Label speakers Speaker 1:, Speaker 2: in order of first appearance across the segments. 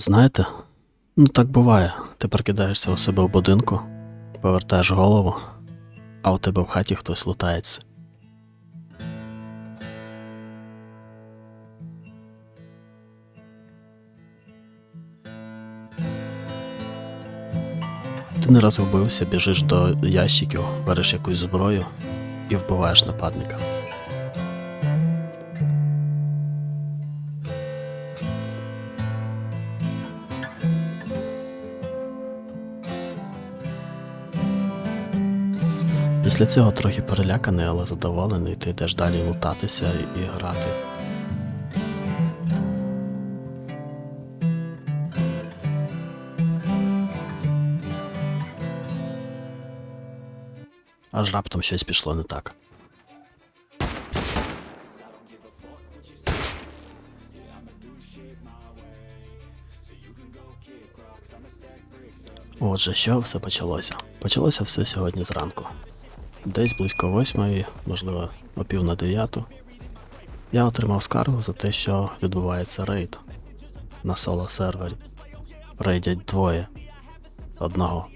Speaker 1: Знаєте, ну так буває. Ти прокидаєшся у себе в будинку, повертаєш голову, а у тебе в хаті хтось лутається. Ти не розгубився, біжиш до ящиків, береш якусь зброю і вбиваєш нападника. Після цього трохи переляканий, але задоволений, ти йдеш далі лутатися і грати. Аж раптом щось пішло не так. Отже, що все почалося? Почалося все сьогодні зранку. Десь близько восьмої, можливо, о пів на дев'яту, я отримав скаргу за те, що відбувається рейд на соло сервері. Рейдять двоє одного.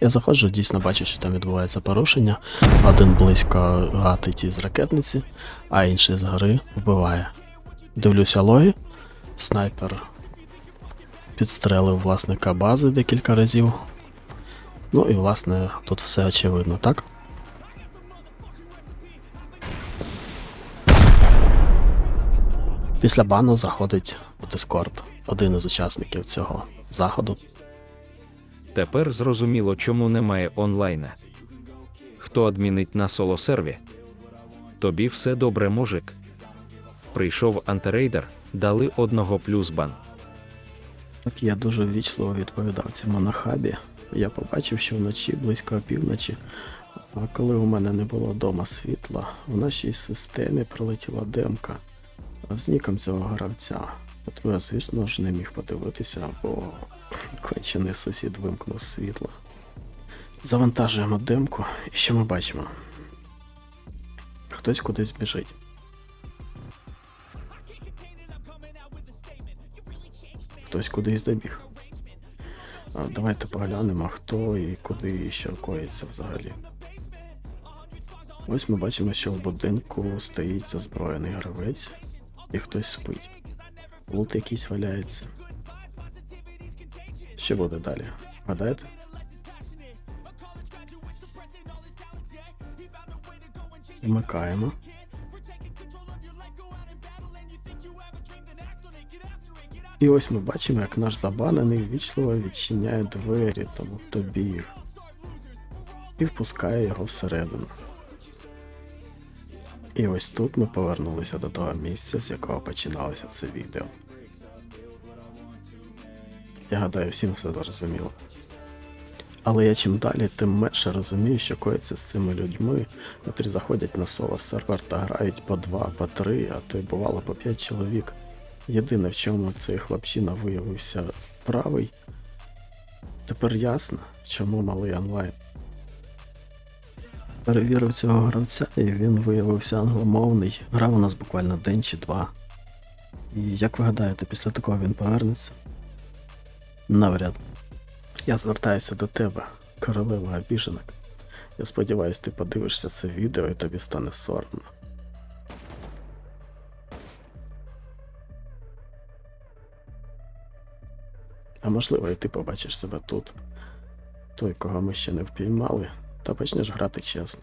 Speaker 1: Я заходжу, дійсно бачу, що там відбувається порушення. Один близько гатить із ракетниці, а інший з гори вбиває. Дивлюся логи, снайпер підстрелив власника бази декілька разів. Ну і власне тут все очевидно, так? Після бану заходить в Discord один із учасників цього заходу.
Speaker 2: Тепер зрозуміло, чому немає онлайна. Хто адмінить на соло серві? Тобі все добре, мужик. Прийшов антирейдер, дали одного плюс бан.
Speaker 1: Так я дуже ввічливо відповідав цьому на хабі. Я побачив, що вночі близько опівночі, а коли у мене не було вдома світла, в нашій системі прилетіла демка з ніком цього гравця. От я, звісно ж, не міг подивитися, бо кончений сусід вимкнув світло. Завантажуємо демку, і що ми бачимо? Хтось кудись біжить. Хтось кудись добіг. А, давайте поглянемо, хто і куди і що коїться взагалі. Ось ми бачимо, що в будинку стоїть озброєний гравець і хтось спить. Лут якийсь валяється. Що буде далі? Гадаєте? Вмикаємо. І ось ми бачимо, як наш забанений ввічливо відчиняє двері тому, хто біг. І впускає його всередину. І ось тут ми повернулися до того місця, з якого починалося це відео. Я гадаю, всім все зрозуміло. Але я чим далі, тим менше розумію, що коїться з цими людьми, котрі заходять на соло сервер та грають по два, по три, а то й бувало по п'ять чоловік. Єдине, в чому цей хлопчина виявився правий, тепер ясно, чому малий онлайн. Перевірив цього гравця, і він виявився англомовний. Грав у нас буквально день чи два. І як ви гадаєте, після такого він повернеться? Навряд. Я звертаюся до тебе, королева обіженок. Я сподіваюся, ти подивишся це відео і тобі стане соромно. А можливо, і ти побачиш себе тут. Той, кого ми ще не впіймали, та почнеш грати чесно.